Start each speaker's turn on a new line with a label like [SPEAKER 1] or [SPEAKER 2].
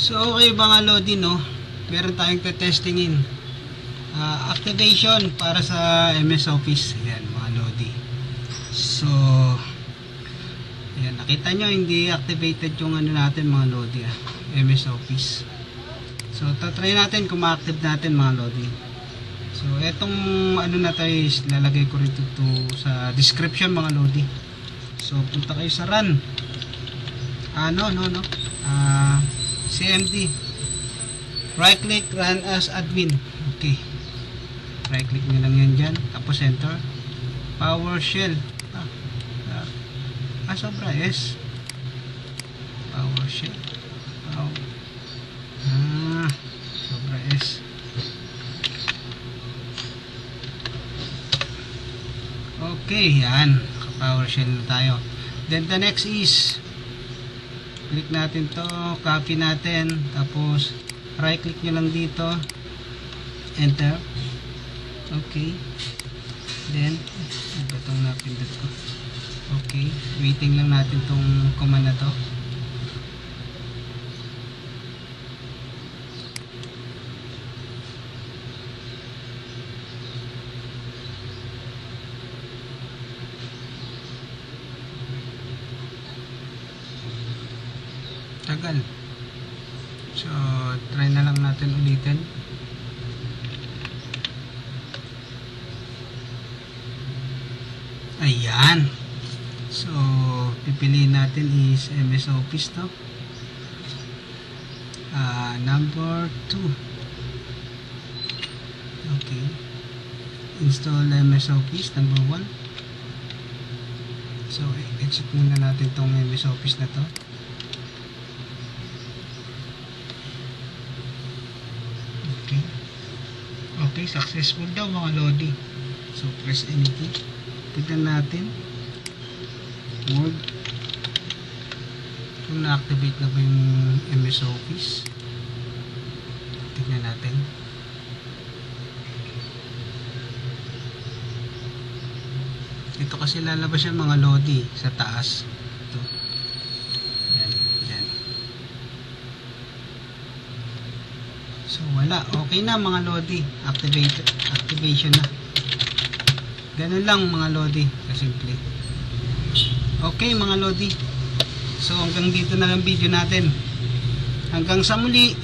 [SPEAKER 1] So okay mga Lodi no, meron tayong testingin. Ah, activation para sa MS Office. Ayan mga Lodi. So Ayan, nakita nyo hindi activated yung ano natin mga Lodi ah, MS Office. So tatry natin kung ma-active natin mga Lodi. So etong ano na tayo is lalagay ko rito to sa description mga Lodi. So punta kayo sa run. Ano no no. Ah CMD. Right click run as admin. Okay. Right click nyo lang yan dyan. Tapos enter. PowerShell. Ah, ah, ah sobra S. PowerShell. Pow. Ah, sobra S. Okay, yan. Naka-PowerShell na tayo. Then the next is click natin to, copy natin, tapos right click nyo lang dito, enter. Okay. Then, itong napindot ko? Okay. Waiting lang natin tong command na to. Tagal. So, try na lang natin ulitin. Ayan. So, pipiliin natin is MS Office to. Ah, number 2. Okay. Install MS Office number 1. So, exit muna natin tong MS Office na to. Okay. Okay, successful daw mga Lodi. So, press any key. Tignan natin. Word. Kung na-activate na ba yung MS Office. Tignan natin. Ito kasi lalabas yung mga Lodi sa taas. Ito. Yan. Yan. So wala, okay na mga Lodi. Activate, activation na. Ganun lang mga Lodi, kasimple. Okay mga Lodi. So hanggang dito na lang video natin. Hanggang sa muli.